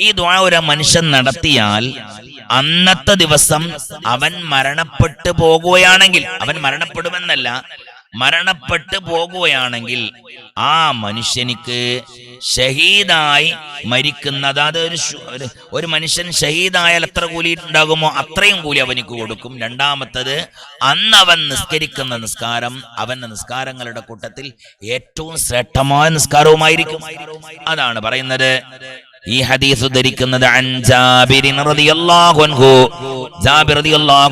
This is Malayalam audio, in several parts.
ഈ ദ്വാ ഒരു മനുഷ്യൻ നടത്തിയാൽ അന്നത്തെ ദിവസം അവൻ മരണപ്പെട്ടു പോകുകയാണെങ്കിൽ അവൻ മരണപ്പെടുമെന്നല്ല മരണപ്പെട്ടു പോകുകയാണെങ്കിൽ ആ മനുഷ്യനിക്ക് ഷഹീദായി മരിക്കുന്ന അതായത് ഒരു ഒരു- മനുഷ്യൻ ഷഹീദായാൽ എത്ര കൂലി ഉണ്ടാകുമോ അത്രയും കൂലി അവനിക്ക് കൊടുക്കും. രണ്ടാമത്തത് അന്ന് അവൻ നിസ്കരിക്കുന്ന നിസ്കാരം അവന്റെ നിസ്കാരങ്ങളുടെ കൂട്ടത്തിൽ ഏറ്റവും ശ്രേഷ്ഠമായ നിസ്കാരവുമായിരിക്കും. അതാണ് പറയുന്നത്. ഈ ഹദീസ്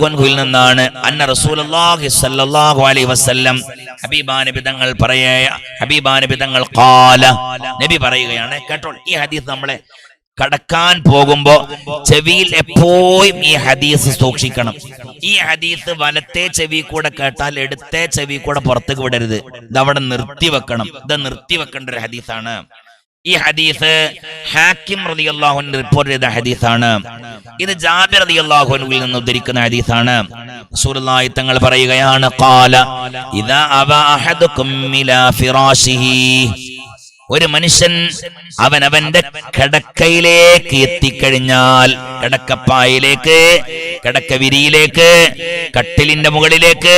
അൻഹുവിൽ നിന്നാണ്. അന്ന റസൂലുള്ളാഹി സ്വല്ലല്ലാഹു അലൈഹി വസല്ലം ഹബീബാ നബി തങ്ങൾ പറയ ഹബീബാനബിതങ്ങൾ നബി തങ്ങൾ ഖാല നബി പറയുകയാണ്. കേട്ടോ ഈ ഹദീസ് നമ്മളെ കടക്കാൻ പോകുമ്പോ ചെവിയിൽ എപ്പോഴും ഈ ഹദീസ് സൂക്ഷിക്കണം. ഈ ഹദീസ് വലത്തെ ചെവി കൂടെ കേട്ടാൽ എടുത്തേ ചെവി കൂടെ പുറത്തേക്ക് വിടരുത്. ഇത് അവിടെ നിർത്തി വെക്കണം ഇത് നിർത്തി വെക്കേണ്ട ഒരു ഹദീസാണ്. ഈ ഹദീസ് ഹാക്കിം അൻഹു റിപ്പോർട്ട് ചെയ്ത ഹദീസാണ്. ഇത് ജാബിർ റളിയല്ലാഹുവിൽ നിന്ന് ഉദ്ധരിക്കുന്ന ഹദീസാണ്. റസൂലുള്ളാഹി തങ്ങൾ പറയുകയാണ് ഖാല ഇദാ അവ ഫിറാശിഹി ഒരു മനുഷ്യൻ അവൻ അവന്റെ കിടക്കയിലേക്ക് എത്തിക്കഴിഞ്ഞാൽ കിടക്കപ്പായിലേക്ക് കിടക്കവിരിയിലേക്ക് കട്ടിലിന്റെ മുകളിലേക്ക്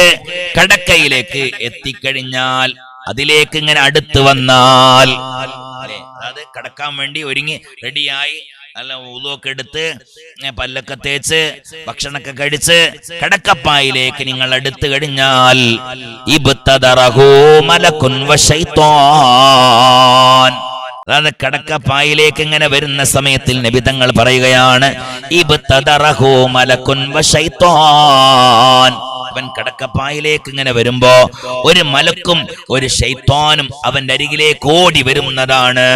കിടക്കയിലേക്ക് എത്തിക്കഴിഞ്ഞാൽ അതിലേക്ക് ഇങ്ങനെ അടുത്ത് വന്നാൽ. അത് കടക്കാൻ വേണ്ടി ഒരുങ്ങി റെഡിയായി. നല്ല ഊതൊക്കെ എടുത്ത് പല്ലൊക്കെ തേച്ച് ഭക്ഷണമൊക്കെ കഴിച്ച് കടക്കപ്പായിലേക്ക് നിങ്ങൾ അടുത്ത് കഴിഞ്ഞാൽ ഇബ്തദറഹു മലക്കുൻ വശൈത്വാൻ അതായത് കടക്കപ്പായിലേക്ക് ഇങ്ങനെ വരുന്ന സമയത്തിൽ നബിതങ്ങൾ പറയുകയാണ് അവൻ കടക്കപ്പായിലേക്ക് ഇങ്ങനെ വരുമ്പോ ഒരു മലക്കും ഒരു ഷൈത്താനും അവന്റെ അരികിലേക്ക് ഓടി വരുന്നതാണ്.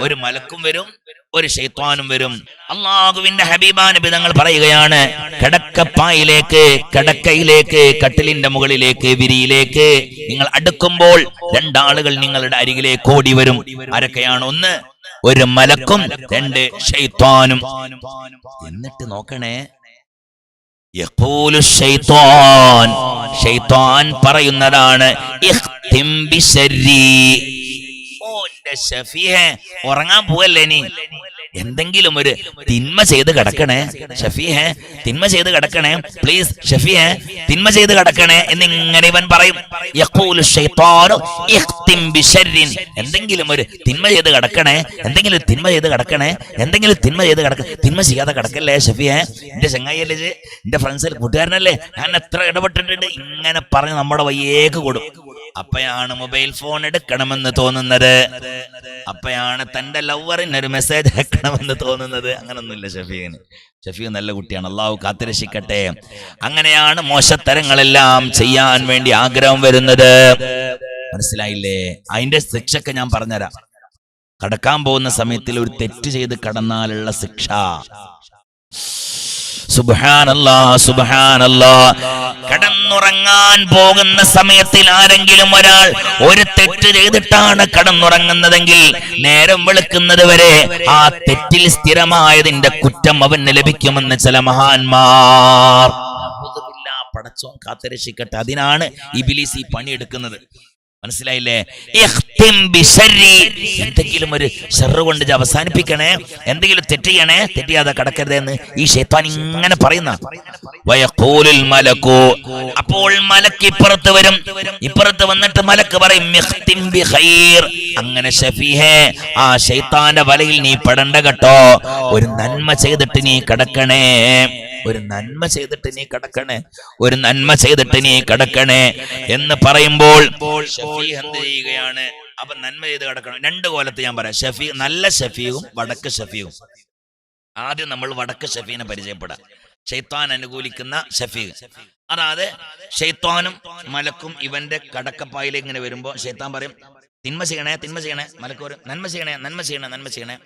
ഒരു മലക്കും വരും ഒരു ഷൈത്വാനും വരും. അള്ളാഹുവിന്റെ ഹബീബാ നബി തങ്ങൾ പറയുകയാണ് കിടക്കപ്പായിലേക്ക് കിടക്കയിലേക്ക് കട്ടിലിന്റെ മുകളിലേക്ക് വിരിയിലേക്ക് നിങ്ങൾ അടുക്കുമ്പോൾ രണ്ടാളുകൾ നിങ്ങളുടെ അരികിലേക്ക് ഓടി വരും. ആരൊക്കെയാണ് ഒന്ന്? ഒരു മലക്കും രണ്ട് ഷൈത്വാനും എന്നിട്ട് നോക്കണേ. പറയുന്നതാണ് ഉറങ്ങാൻ പോവല്ലേ നീ? എന്തെങ്കിലും ഒരു തിന്മ ചെയ്ത് കിടക്കണേ ഷഫീഹെ തിന്മ ചെയ്ത് കിടക്കണേ പ്ലീസ് ഷഫീഹെ തിന്മ ചെയ്ത് കിടക്കണേ എന്നിങ്ങനെ ഇവൻ പറയും എന്തെങ്കിലും ഒരു തിന്മ ചെയ്ത് കിടക്കണേ എന്തെങ്കിലും തിന്മ ചെയ്ത് കിടക്കണേ എന്തെങ്കിലും തിന്മ ചെയ്ത് കിടക്ക തിന്മ ചെയ്യാതെ കിടക്കല്ലേ ഷഫിയെ എന്റെ ചങ്ങായിയല്ലേ? എന്റെ ഫ്രണ്ട്സിൽ കൂട്ടുകാരനല്ലേ? ഞാൻ എത്ര ഇടപെട്ടിട്ടുണ്ട്? ഇങ്ങനെ പറഞ്ഞ് നമ്മുടെ വയ്യേക്ക് കൊടുക്കും അപ്പയാണ് മൊബൈൽ ഫോൺ എടുക്കണമെന്ന് തോന്നുന്നത്. അപ്പയാണ് തന്റെ ലവറിന് ഒരു മെസ്സേജ് അയക്കണമെന്ന് തോന്നുന്നത്? അങ്ങനൊന്നുമില്ല ഷഫീഖിന്. ഷഫീഖ് നല്ല കുട്ടിയാണ്. അള്ളാഹു കാത്തിരക്ഷിക്കട്ടെ. അങ്ങനെയാണ് മോശത്തരങ്ങളെല്ലാം ചെയ്യാൻ വേണ്ടി ആഗ്രഹം വരുന്നത്. മനസ്സിലായില്ലേ? അതിന്റെ ശിക്ഷയൊക്കെ ഞാൻ പറഞ്ഞുതരാം. കടക്കാൻ പോകുന്ന സമയത്തിൽ ഒരു തെറ്റ് ചെയ്ത് കടന്നാലുള്ള ശിക്ഷ. കടന്നുറങ്ങാൻ പോകുന്ന സമയത്തിൽ ആരെങ്കിലും ഒരാൾ ഒരു തെറ്റ് ചെയ്തിട്ടാണ് കടന്നുറങ്ങുന്നതെങ്കിൽ നേരം വെളുക്കുന്നത് വരെ ആ തെറ്റിൽ സ്ഥിരമായതിന്റെ കുറ്റം അവന് ലഭിക്കുമെന്ന് ചില മഹാന്മാർ. പടച്ചോൻ കാത്തരക്ഷിക്കട്ടെ. അതിനാണ് ഇബിലിസ് പണിയെടുക്കുന്നത്. മനസ്സിലായില്ലേ. എന്തെങ്കിലും ഒരു ഷെറ് കൊണ്ട് അവസാനിപ്പിക്കണേ? എന്തെങ്കിലും തെറ്റ് ചെയ്യണേ? തെറ്റിയാതെ കടക്കരുതെന്ന് ഈ ഷെയ്ത്താൻ ഇങ്ങനെ പറയുന്ന. അപ്പോൾ മലക്ക് ഇപ്പുറത്ത് വരും. ഇപ്പുറത്ത് വന്നിട്ട് മലക്ക് പറയും. അങ്ങനെ ഷഫീഹേ ആ ഷെയ്ത്താന്റെ വലയിൽ നീ പെടണ്ട കേട്ടോ. ഒരു നന്മ ചെയ്തിട്ട് നീ കിടക്കണേ. ഒരു നന്മ ചെയ്തിട്ട് നീ കിടക്കണേ ഒരു നന്മ ചെയ്തിട്ട് നീ കിടക്കണേ എന്ന് പറയുമ്പോൾ എന്ത് ചെയ്യുകയാണ്? അപ്പൊ നന്മ ചെയ്ത് കിടക്കണം. രണ്ട് കോലത്ത് ഞാൻ പറയാം. ഷഫീ നല്ല ഷഫിയും വടക്ക് ഷഫിയും ആദ്യം നമ്മൾ വടക്ക് ഷഫീനെ പരിചയപ്പെടാം. ഷെയ്ത്താൻ അനുകൂലിക്കുന്ന ഷഫീഖ് അതായത് ഷെയ്ത്താനും മലക്കും ഇവന്റെ കടക്കപ്പായിലേക്ക് ഇങ്ങനെ വരുമ്പോ ഷെയ്ത്താൻ പറയും തിന്മ ചെയ്യണേ തിന്മ ചെയ്യണേ മലക്കൂർ നന്മ ചെയ്യണേ നന്മ ചെയ്യണേ നന്മ ചെയ്യണേ.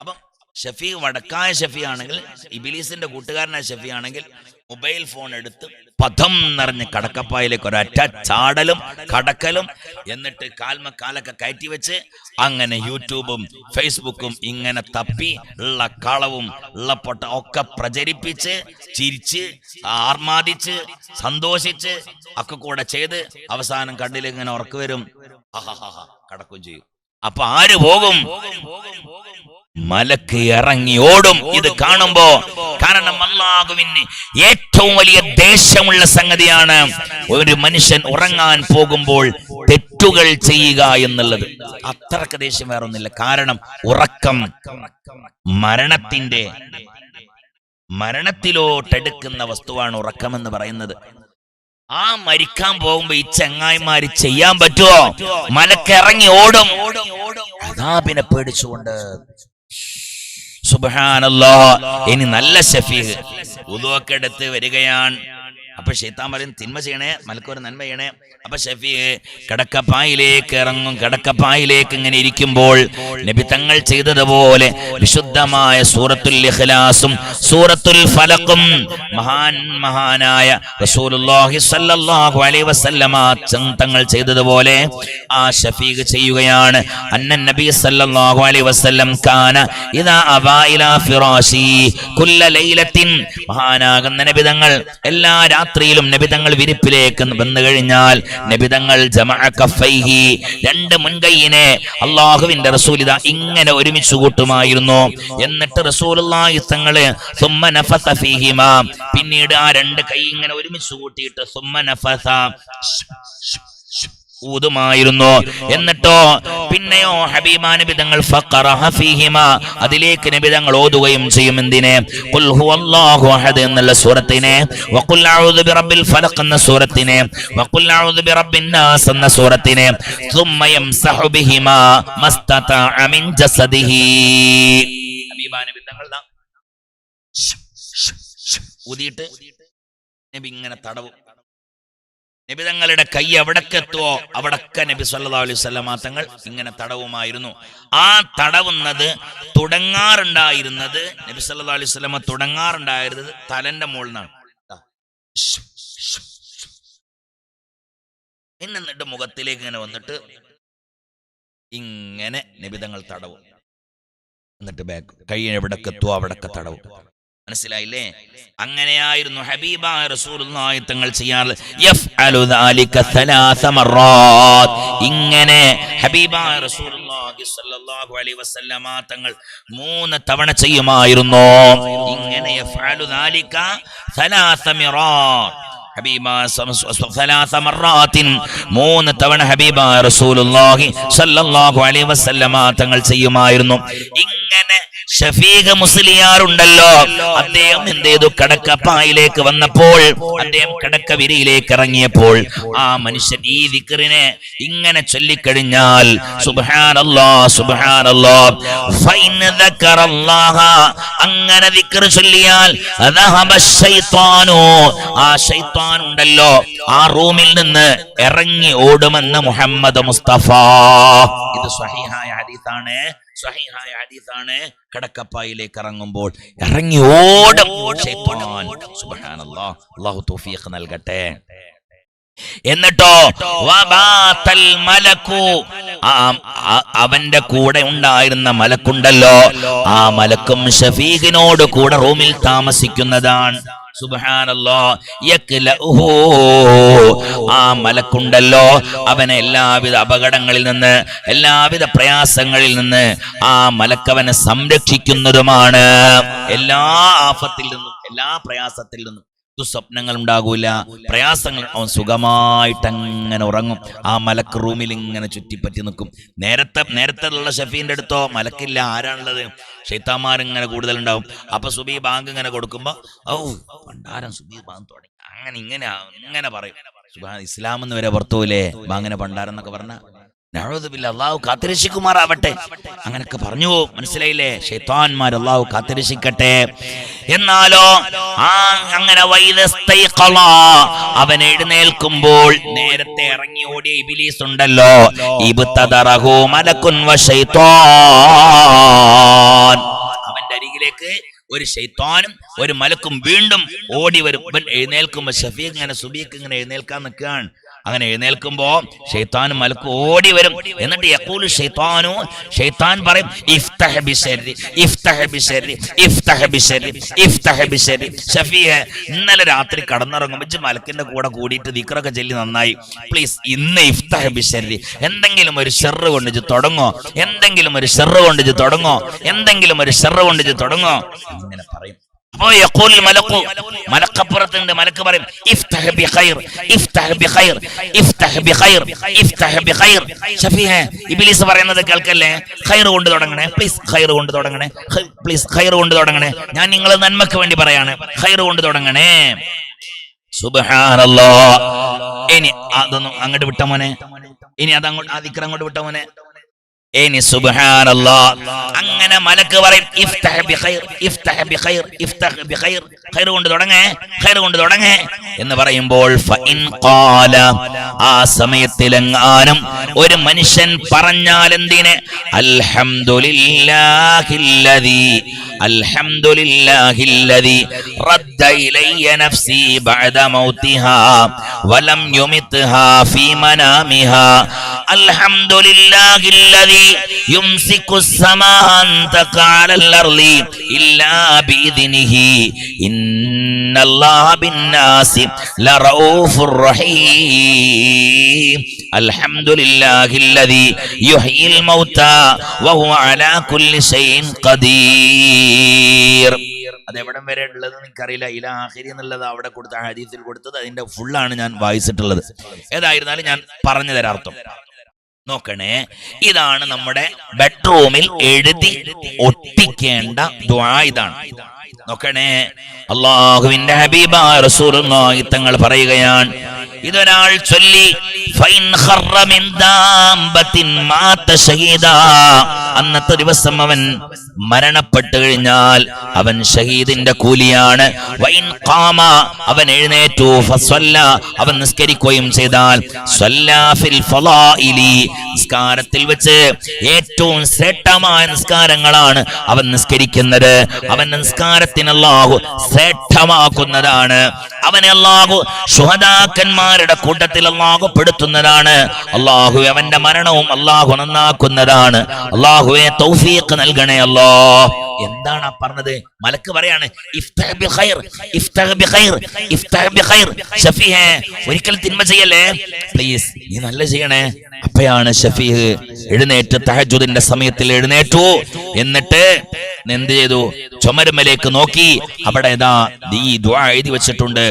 അപ്പം ഷഫീഖ് വടക്കായ ഷഫി ആണെങ്കിൽ ഇബിലീസിന്റെ കൂട്ടുകാരനായ ഷഫി ആണെങ്കിൽ മൊബൈൽ ഫോൺ എടുത്ത് പദം നിറഞ്ഞ് കടക്കപ്പായിലേക്ക് ഒരൊറ്റ ചാടലും കടക്കലും എന്നിട്ട് കാൽമ കാലൊക്കെ കയറ്റി വെച്ച് അങ്ങനെ യൂട്യൂബും ഫേസ്ബുക്കും ഇങ്ങനെ തപ്പി ഉള്ള കളവും ഉള്ള പൊട്ട ഒക്കെ പ്രചരിപ്പിച്ച് ചിരിച്ച് ആർമാദിച്ച് സന്തോഷിച്ച് ഒക്കെ കൂടെ ചെയ്ത് അവസാനം കണ്ണിൽ ഇങ്ങനെ ഉറക്കു വരും. ആഹാഹാഹാ, കടക്കും ചെയ്യും. അപ്പൊ ആര് പോകും? മലക്ക് ഇറങ്ങി ഓടും. ഇത് കാണുമ്പോ കാരണം അള്ളാഹുവിന് ഏറ്റവും വലിയ ദേഷ്യമുള്ള സംഗതിയാണ് ഒരു മനുഷ്യൻ ഉറങ്ങാൻ പോകുമ്പോൾ തെറ്റുകൾ ചെയ്യുക എന്നുള്ളത്. അത്രയ്ക്ക് ദേഷ്യം വേറൊന്നുമില്ല. കാരണം ഉറക്കം മരണത്തിന്റെ മരണത്തിലോട്ടെടുക്കുന്ന വസ്തുവാണ് ഉറക്കം എന്ന് പറയുന്നത്. ആ മരിക്കാൻ പോകുമ്പോ ഈ ചെങ്ങായിമാര് ചെയ്യാൻ പറ്റുമോ മലക്കിറങ്ങി ഓടും. അതാപിനെ പേടിച്ചുകൊണ്ട് സുബഹാനല്ലോ ഇനി നല്ല ഷഫീഹ് ഉദുവൊക്കെ എടുത്ത് വരികയാണ്. അപ്പൊ ഷെയ്ത്താൻ പറയും തിന്മ ചെയ്യണേ മലക്കൊരു നന്മ ചെയ്യണേ. അപ്പൊ ഷഫീഖ് കിടക്കപ്പായിലേക്ക് ഇറങ്ങും. കിടക്കപ്പായിലേക്ക് ഇങ്ങനെ ഇരിക്കുമ്പോൾ നബി തങ്ങൾ ചെയ്തതുപോലെ വിശുദ്ധമായ സൂറത്തുൽ ഇഖ്ലാസും സൂറത്തുൽ ഫലക്കും മഹാൻ മഹാനായ റസൂലുള്ളാഹി സ്വല്ലല്ലാഹു അലൈഹി വസല്ലമ തങ്ങൾ ചെയ്തതുപോലെ ആ ഷഫീഖ് ചെയ്യുകയാണ്. അന്നൻ നബി സ്വല്ലല്ലാഹു അലൈഹി വസല്ലം കാന ഇദാ അബാ ഇലാ ഫിറാശി കുല്ല ലൈലത്തിൻ മഹാനാകുന്ന നബിതങ്ങൾ എല്ലാ രാത്രിയിലും നബിതങ്ങൾ വിരിപ്പിലേക്ക് വന്നു കഴിഞ്ഞാൽ നബിതങ്ങൾ ജമഅ കഫൈഹി രണ്ട് മുൻകൈയിനെ അല്ലാഹുവിന്റെ റസൂൽ ഇതാ ഇങ്ങനെ ഒരുമിച്ച് കൂട്ടുമായിരുന്നു. എന്നിട്ട് റസൂലുള്ളാഹി തങ്ങൾ സുമ്മ നഫസ ഫീഹിമാ പിന്നീട് ആ രണ്ട് കൈ ഇങ്ങനെ ഒരുമിച്ച് കൂട്ടിയിട്ട് സുമ്മ നഫസ ഊതുമായിരുന്നു. എന്നിട്ടോ പിന്നെയോ ഹബീമാ നബിതങ്ങൾ അതിലേക്ക് നബിതങ്ങൾ ഓതുകയും ചെയ്യും എന്തിനെ? എന്നുള്ള സൂറത്തിനെ ബിറബ്ബിൽ ഫലഖ് എന്ന സൂറത്തിനെ ബിറബ്ബിന്നാസ് എന്ന സൂറത്തിനെ ഊതിയിട്ട് നബി ഇങ്ങനെ തടവും നബി തങ്ങളുടെ കൈ എവിടൊക്കെ എത്തുവോ? അവിടൊക്കെ നബി സല്ലാ അലൈഹി വസല്ലമ തങ്ങൾ ഇങ്ങനെ തടവുമായിരുന്നു. ആ തടവുന്നത് തുടങ്ങാറുണ്ടായിരുന്നത് നബി സല്ലാ അലൈഹി തുടങ്ങാറുണ്ടായിരുന്നത് തലന്റെ മുകളിൽ നിന്നാണ് എന്നിട്ട് മുഖത്തിലേക്ക് ഇങ്ങനെ വന്നിട്ട് ഇങ്ങനെ നിബിതങ്ങൾ തടവും. എന്നിട്ട് ബാക്ക് കൈ എവിടൊക്കെ എത്തുവോ അവിടൊക്കെ തടവും. മനസ്സിലായില്ലേ? അങ്ങനെയായിരുന്നു ഹബീബ റസൂലുള്ളാഹി തങ്ങൾ ചെയ്യാറ്. യഫ്അലു ദാലിക സലാസ മറാത്ത്. ഇങ്ങനെ ഹബീബ റസൂലുള്ളാഹി സ്വല്ലല്ലാഹു അലൈഹി വസല്ലമ തങ്ങൾ മൂന്ന് തവണ ചെയ്യുമായിരുന്നു. ഇങ്ങനെ യഫ്അലു ദാലിക സലാസ മിറാത്ത്. ഹബീബ സലാസ മറാത്തിൻ മൂന്ന് തവണ ഹബീബ റസൂലുള്ളാഹി സ്വല്ലല്ലാഹു അലൈഹി വസല്ലമ തങ്ങൾ ചെയ്യുമായിരുന്നു. ഷഫീഖ് മുസ്ലിയാറുണ്ടല്ലോ. അദ്ദേഹം എന്ത് ചെയ്തു കടക്കപ്പായിലേക്ക് വന്നപ്പോൾ അദ്ദേഹം കടക്കവിരിയിലേക്ക് ഇറങ്ങിയപ്പോൾ ആ മനുഷ്യൻ ഈ വിക്രിനെ ഇങ്ങനെ ചൊല്ലിക്കഴിഞ്ഞാൽ സുബാനല്ലോ സുബാനല്ലോ അങ്ങനെ വിക്ര ചൊല്ലിയാൽ ആ ശൈത്താൻ ഉണ്ടല്ലോ ആ റൂമിൽ നിന്ന് ഇറങ്ങി ഓടുമെന്ന് മുഹമ്മദ് മുസ്തഫ. ഇത് സ്വഹീഹായ ഹദീസാണ്. സ്വഹീഹായ ഹദീസാണ്. കടക്കപ്പായിലേക്ക് ഇറങ്ങുമ്പോൾ ഇറങ്ങി ഓടും. അല്ലാഹു തൗഫീഖ് നൽകട്ടെ. എന്നിട്ടോ മലക്കു. അവന്റെ കൂടെ ഉണ്ടായിരുന്ന മലക്കുണ്ടല്ലോ. ആ മലക്കും ഷഫീഖിനോട് കൂടെ റൂമിൽ താമസിക്കുന്നതാണ്. ആ മലക്കുണ്ടല്ലോ അവനെ എല്ലാവിധ അപകടങ്ങളിൽ നിന്ന് എല്ലാവിധ പ്രയാസങ്ങളിൽ നിന്ന് ആ മലക്കവനെ സംരക്ഷിക്കുന്നതുമാണ്. എല്ലാ ആഫത്തിൽ നിന്നും എല്ലാ പ്രയാസത്തിൽ നിന്നും. ദുസ്വപ്നങ്ങൾ ഉണ്ടാകൂല പ്രയാസങ്ങൾ അവൻ സുഖമായിട്ട് അങ്ങനെ ഉറങ്ങും. ആ മലക്ക് റൂമിൽ ഇങ്ങനെ ചുറ്റിപ്പറ്റി നിൽക്കും. നേരത്തെ നേരത്തെ ഉള്ള ഷഫീന്റെ അടുത്തോ മലക്കില്ല ആരാണുള്ളത്? ഷെയ്ത്താമാർ ഇങ്ങനെ കൂടുതൽ ഉണ്ടാവും അപ്പൊ സുബി ബാങ്ക് ഇങ്ങനെ കൊടുക്കുമ്പോ ഔ പണ്ടാരം സുബി ബാങ്ക് തുടങ്ങി. അങ്ങനെ ഇങ്ങനെ ഇങ്ങനെ പറയും. ഇസ്ലാം എന്ന് വരെ പുറത്തുപോലെ ബാങ്കിനെ പണ്ടാരം എന്നൊക്കെ പറഞ്ഞ നഴുതുമില്ല അള്ളാഹു കാത്തിരക്ഷിക്കുമാറാവട്ടെ. അങ്ങനൊക്കെ പറഞ്ഞു മനസ്സിലായില്ലേ? ഷെയ്ത്താൻമാർ അള്ളാഹു കാത്തിരക്ഷിക്കട്ടെ. എന്നാലോ ആ അങ്ങനെ അവൻ എഴുന്നേൽക്കുമ്പോൾ നേരത്തെ ഇറങ്ങി ഓടിയ ഇബിലീസ് ഉണ്ടല്ലോ ഇബ്തദറഹു മലക്കുൻ അവന്റെ അരികിലേക്ക് ഒരു ശൈത്താനും ഒരു മലക്കും വീണ്ടും ഓടി വരും. എഴുന്നേൽക്കുമ്പോ ഷഫീഖ് ഇങ്ങനെ സുബീഖ് ഇങ്ങനെ എഴുന്നേൽക്കാൻ നിൽക്കുകയാണ്. അങ്ങനെ എഴുന്നേൽക്കുമ്പോ ഷെയ്ത്താൻ മലക്ക് ഓടി വരും. എന്നിട്ട് യഖൂലു ഷെയ്ത്താനു ഷെയ്ത്താൻ പറയും ഇഫ്തഹ ബിശർരി ഇഫ്തഹ ബിശർരി ഇഫ്തഹ ഇന്നലെ രാത്രി കടന്നിറങ്ങുമ്പോൾ മലക്കിന്റെ കൂടെ കൂടിയിട്ട് ദിക്റൊക്കെ ചൊല്ലി നന്നായി. പ്ലീസ് ഇന്ന് ഇഫ്തഹ ബിശർരി എന്തെങ്കിലും ഒരു ഷെറ് കൊണ്ട് തുടങ്ങോ എന്തെങ്കിലും ഒരു ഷെറ് കൊണ്ട് തുടങ്ങോ എന്തെങ്കിലും ഒരു ഷെറ് കൊണ്ട് തുടങ്ങോ. ഇങ്ങനെ പറയും. അപ്പോ യഖൂൽ മലക്കു. മലക്കപ്പുറത്തുണ്ട് മലക്ക് പറയും ഇഫ്തഹ് ബിഖൈർ ഇഫ്തഹ് ബിഖൈർ ഇഫ്തഹ് ബിഖൈർ ഇഫ്തഹ് ബിഖൈർ ഷഫീഹ് ഇബ്ലീസ് പറയുന്നത് കേൾക്കല്ലേ? ഖൈർ കൊണ്ട് തുടങ്ങണേ പ്ലീസ് ഖൈർ കൊണ്ട് തുടങ്ങണേ പ്ലീസ് ഖൈർ കൊണ്ട് തുടങ്ങണേ. ഞാൻ നിങ്ങളെ നന്മക്ക് വേണ്ടി പറയാണ് ഖൈർ കൊണ്ട് തുടങ്ങണേ. സുബ്ഹാനല്ലാഹ് ഇനി അതൊന്നും അങ്ങോട്ട് വിട്ട മോനെ ഇനി അത് അങ്ങോട്ട് ആ ദിക്ർ അങ്ങോട്ട് വിട്ട മോനെ. ഇനി സുബ്ഹാനല്ലാ. അങ്ങനെ മലക്ക് പറയും ഇഫ്തഹ് ബിഖൈർ ഇഫ്തഹ് ബിഖൈർ ഇഫ്തഹ് ബിഖൈർ ഖൈർ. കൊണ്ട് തുടങ്ങേ ഖൈർ കൊണ്ട് തുടങ്ങേ. എന്ന് പറയുമ്പോൾ ഫഇൻ ഖാല. ആ സമയത്തിൽ എങ്ങാനും ഒരു മനുഷ്യൻ പറഞ്ഞാൽ എന്തിനെ? അൽഹംദുലില്ലാഹില്ലദീ അൽഹംദുലില്ലാഹില്ലദീ റദ്ദ ഇലയ്യ നഫ്സി ബഅദ മൗതിഹാ വലം യുമിത്ഹാ ഫീ മനാമിഹാ. അൽഹംദുലില്ലാഹില്ലദീ يمسك السماء أن تقع على الأرض إلا بإذنه إن الله بالناس لرؤوف رحيم الحمد لله الذي يحيي الموتى وهو على كل شيء قدير അതെവിടം വരെ ഉള്ളത് എനിക്കറിയില്ല ഇലാഹിരി എന്നുള്ളത് അവിടെ കൊടുത്ത ഹദീസിൽ കൊടുത്തത് അതിന്റെ ഫുള്ളാണ് ഞാൻ വായിച്ചിട്ടുള്ളത് ഏതായിരുന്നാലും ഞാൻ പറഞ്ഞു തരാം അർത്ഥം നോക്കണേ ഇതാണ് നമ്മുടെ ബെഡ്റൂമിൽ എഴുതി ഒട്ടിക്കേണ്ട ദ്വാ നോക്കണേ അള്ളാഹുവിന്റെ ഹബീബ റസൂലുള്ളാഹി തങ്ങൾ പറയുകയാണ് ഇതൊരാൾ ചൊല്ലി അന്നത്തെ ദിവസം അവൻ മരണപ്പെട്ടു കഴിഞ്ഞാൽ അവൻ ഷഹീദിന്റെ കൂലിയാണ്. അവൻ എഴുന്നേറ്റു. ഫസ്വല്ല അവൻ നിസ്കരിക്കുകയും ചെയ്താൽ നിസ്കാരത്തിൽ വെച്ച് ഏറ്റവും ശ്രേഷ്ഠമായ നിസ്കാരങ്ങളാണ് അവൻ നിസ്കരിക്കുന്നത്. അവൻ നിസ്കാരത്തിന് അല്ലാഹു ശ്രേഷ്ഠമാക്കുന്നതാണ്. അവനെ അല്ലാഹു ശുഹദാക്കന്മാരുടെ കൂട്ടത്തിൽ അല്ലാഹു പെടുത്തുന്നതാണ്. അല്ലാഹു അവന്റെ മരണവും അല്ലാഹു നന്നാക്കുന്നതാണ്. അല്ലാഹുവെ തൗഫീഖ് നൽകണേ അല്ലാ. എന്താണ് ആ പറഞ്ഞത്? മലക്ക് പറയാണ് ഒരിക്കൽ തിന്മ ചെയ്യല്ലേ? പ്ലീസ് നീ നല്ല ചെയ്യണേ. അപ്പയാണ് ഷഫീഹ് എഴുന്നേറ്റ് തഹജുദിന്റെ സമയത്തിൽ എഴുന്നേറ്റു. എന്നിട്ട് എന്ത് ചെയ്തു? ചുമരുമലേക്ക് നോക്കി. അവിടെ ഇതാ ഈ ദ്വാ എഴുതി വെച്ചിട്ടുണ്ട്.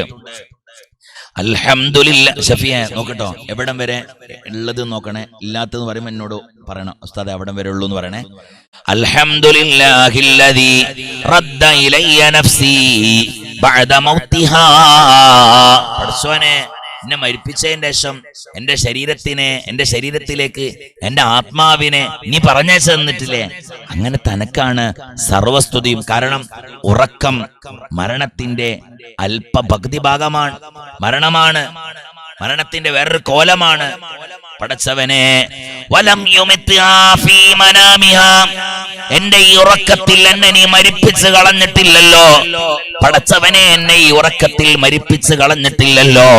അൽഹംദുലില്ല ഷഫിയ നോക്കട്ടോ എവിടം വരെ ഉള്ളത് നോക്കണേ? ഇല്ലാത്തത് പറയുമ്പോ എന്നോട് പറയണം ഉസ്താദ് എവിടം വരെ ഉള്ളൂ എന്ന് പറയണേ. അൽഹംദുലില്ലാഹില്ലദീ റദ്ദ ഇലയ്യ നഫ്സി ബഅദ മൗതിഹാ പടച്ചോനെ എന്നെ മരിപ്പിച്ചതിന് ശേഷം എന്റെ ശരീരത്തിനെ എന്റെ ശരീരത്തിലേക്ക് എന്റെ ആത്മാവിനെ നീ പറഞ്ഞേ തന്നിട്ടില്ലേ? അങ്ങനെ തനക്കാണ് സർവസ്തുതിയും. കാരണം ഉറക്കം മരണത്തിന്റെ അല്പ ഭക്തി ഭാഗമാണ് മരണമാണ്. മരണത്തിന്റെ വേറൊരു കോലമാണ്. പടച്ചവനെ വലം എന്റെ ഈ ഉറക്കത്തിൽ എന്നെ നീ മരിപ്പിച്ച് കളഞ്ഞിട്ടില്ലല്ലോ. പടച്ചവനെ എന്നെ ഈ ഉറക്കത്തിൽ മരിപ്പിച്ച് കളഞ്ഞിട്ടില്ലല്ലോ.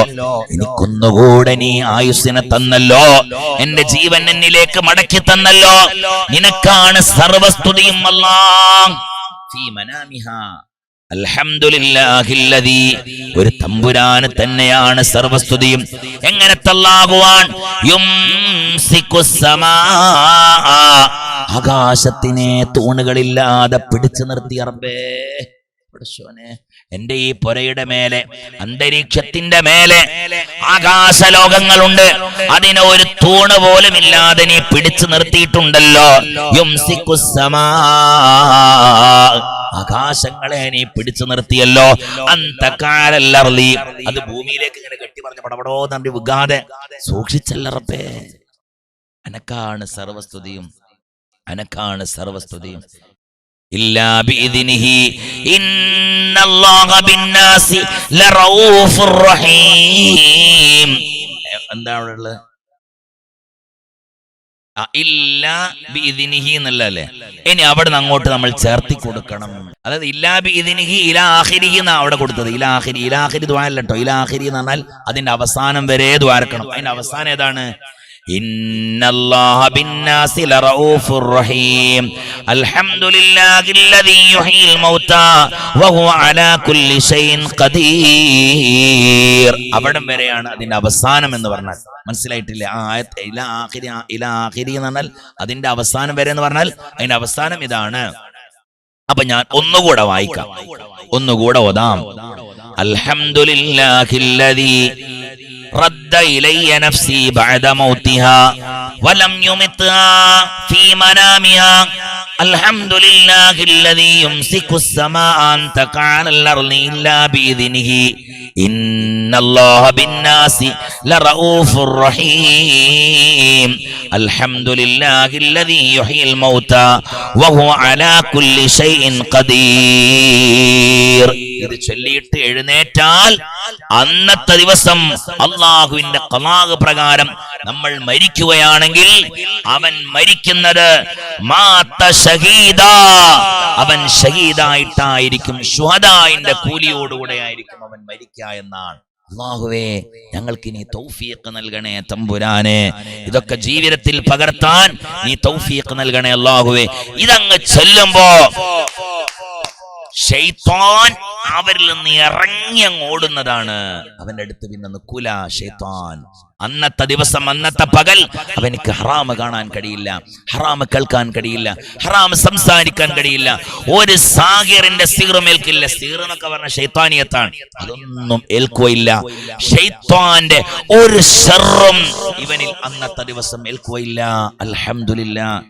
എനിക്കൊന്നുകൂടെ നീ ആയുസ്സിനെ തന്നല്ലോ. എന്റെ ജീവൻ എന്നിലേക്ക് മടക്കി തന്നല്ലോ. നിനക്കാണ് സർവസ്തുതിയും അല്ലാം അൽഹംദുലില്ലാഹില്ലദീ ഒരു തമ്പുരാന് തന്നെയാണ് സർവസ്തുതിയും. എങ്ങനെ തള്ളാകുവാൻ ആകാശത്തിനെ തൂണുകളില്ലാതെ പിടിച്ചു നിർത്തി എന്റെ ഈ പുരയുടെ മേലെ അന്തരീക്ഷത്തിന്റെ മേലെ ആകാശലോകങ്ങളുണ്ട്. അതിനെ ഒരു തൂണ് പോലും ഇല്ലാതെ നീ പിടിച്ചു നിർത്തിയിട്ടുണ്ടല്ലോ. യുംസിക്കുസ്സമാ ആകാശങ്ങളെ നീ പിടിച്ചു നിർത്തിയല്ലോ. അന്തകാലല്ലർലി അത് ഭൂമിയിലേക്ക് ഇങ്ങനെ കെട്ടി പറഞ്ഞ പടപടോ നമ്പി വികാതെ സൂക്ഷിച്ചല്ലറപ്പേ അനക്കാണ് സർവസ്തുതിയും. അനക്കാണ് സർവസ്തുതിയും. ഇല്ലാ ബിഇദ്നിഹി. ഇന്നല്ലാഹ ബിന്നാസി ലറഊഫുർ റഹീം. എന്താ അവിടെ ഉള്ളത്? ഇനി അവിടെ നിന്ന് അങ്ങോട്ട് നമ്മൾ ചേർത്തി കൊടുക്കണം. അതായത് ഇല്ലാ ബി ഇതിനിഹി ഇലാഹിരി എന്നാ അവിടെ കൊടുത്തത്. ഇലാഹിരി ഇലാഹിരി ദ്വാരല്ലോ ഇലാഹിരി എന്ന് പറഞ്ഞാൽ അതിന്റെ അവസാനം വരെ ദ്വാരക്കണം. അതിന്റെ അവസാനം ഏതാണ്? إن الله بالناس لرؤوف رحيم الحمد لله الذي يحيي الموتى وهو على كل شيء قدير അവിടം വരെയാണ് അതിന്റെ അവസാനം എന്ന് പറഞ്ഞാൽ മനസ്സിലായിട്ടില്ല ആ ആയത്ത് ഇല ആഖിരി ഇല ആഖിരി എന്ന് പറഞ്ഞാൽ അതിന്റെ അവസാനം വരെ എന്ന് പറഞ്ഞാൽ അതിന്റെ അവസാനം ഇതാണ് അപ്പൊ ഞാൻ ഒന്നുകൂടെ വായിക്കാം ഒന്നുകൂടെ ഓതാം അൽഹംദുലില്ലാഹില്ലദീ رد إلي نفسي بعد موتها ولم يمتها في منامها الحمد لله الذي يمسك السماء أن تقع على الأرض إلا بإذنه إن الله بالناس لرؤوف رحيم الحمد لله الذي يحيي الموتى وهو على كل شيء قدير ഇത് ചൊല്ലിയിട്ട് എഴുന്നേറ്റാൽ അന്നത്തെ ദിവസം അള്ളാഹുവിന്റെ കലാഹ് പ്രകാരം നമ്മൾ മരിക്കുകയാണെങ്കിൽ അവൻ മരിക്കുന്നത് അവൻ ഷഹീദായിട്ടായിരിക്കും ഷുഹദായിന്റെ കൂലിയോടുകൂടെ ആയിരിക്കും അവൻ മരിക്കുക എന്നാണ്. അള്ളാഹുവേ ഞങ്ങൾക്ക് നീ തൗഫീഖ് നൽകണേ തമ്പുരാനെ. ഇതൊക്കെ ജീവിതത്തിൽ പകർത്താൻ നീ തൗഫീഖ് നൽകണേ അള്ളാഹുവേ. ഇതങ്ങ് ചെല്ലുമ്പോ ഷെയ്ത്താൻ അവരിൽ നിന്ന് ഇറങ്ങി ഓടുന്നതാണ്. അവന്റെ അടുത്ത് പിന്നെ നിൽക്കൂല ഷെയ്ത്താൻ അന്നത്തെ ദിവസം അന്നത്തെ പകൽ അവനിക്ക് ഹറാമ് കാണാൻ കഴിയില്ല ഹറാമ് കേൾക്കാൻ കഴിയില്ല ഹറാമ് സംസാരിക്കാൻ കഴിയില്ല. ഒരു സാഗിറിന്റെ സീറും ഏൽക്കില്ല സീർ എന്നൊക്കെ പറഞ്ഞ ഷെയ്ത്താനിയത്താണ് അതൊന്നും ഏൽക്കുകയില്ല. ഷെയ്ത്താന്റെ ഒരു ഷെറും ഇവനിൽ അന്നത്തെ ദിവസം ഏൽക്കുകയില്ല. അൽഹംദുലില്ലാ.